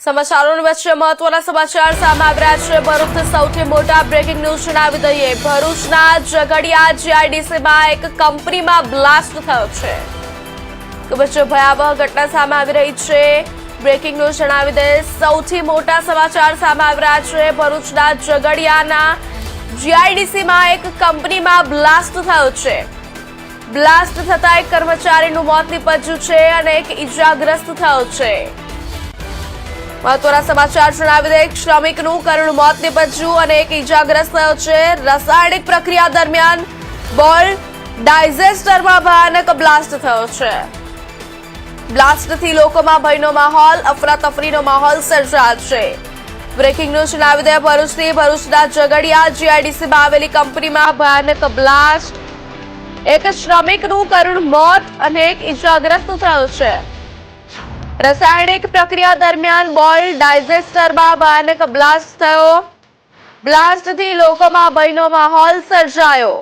સમાચારોની વચ્ચે મહત્વના સમાચાર સામે આવી રહ્યા છે. ભરૂચ સૌથી મોટા બ્રેકિંગ ન્યૂઝ જણાવી દઈએ. ભરૂચના ઝઘડિયા જીઆઈડીસીમાં એક કંપનીમાં બ્લાસ્ટ થયો છે. ખૂબ જ ભયાવહ ઘટના સામે આવી રહી છે. બ્રેકિંગ ન્યૂઝ જણાવી દે સૌથી મોટા સમાચાર સામે આવી રહ્યા છે. ભરૂચના ઝઘડિયાના જીઆઈડીસીમાં એક કંપનીમાં બ્લાસ્ટ થયો છે. બ્લાસ્ટ થતા એક કર્મચારીનું મોત નીપજ્યું છે અને એક ઈજાગ્રસ્ત થયો છે. મહત્વના સમાચાર જણાવી દે એક શ્રમિકનું કરુણ મોત નીપજ્યું અને એક ઈજાગ્રસ્ત થયો છે. રાસાયણિક પ્રક્રિયા દરમિયાન બોલ ડાયજેસ્ટરમાં ભયાનક બ્લાસ્ટ થયો છે. બ્લાસ્ટથી લોકોમાં ભયનો માહોલ, અફરાતફરીનો માહોલ સર્જાયો છે. બ્રેકિંગ ન્યૂઝ જણાવી દે ભરૂચથી ભરૂચના ઝઘડિયા જીઆઈડીસીમાં આવેલી કંપનીમાં ભયાનક બ્લાસ્ટ. એક શ્રમિકનું કરુણ મોત અને એક ઈજાગ્રસ્ત થયો છે. રાસાયણિક પ્રક્રિયા દરમિયાન બોલ ડાયજેસ્ટરમાં ભયાનક બ્લાસ્ટ થયો. બ્લાસ્ટથી લોકોમાં ભયનો માહોલ સર્જાયો.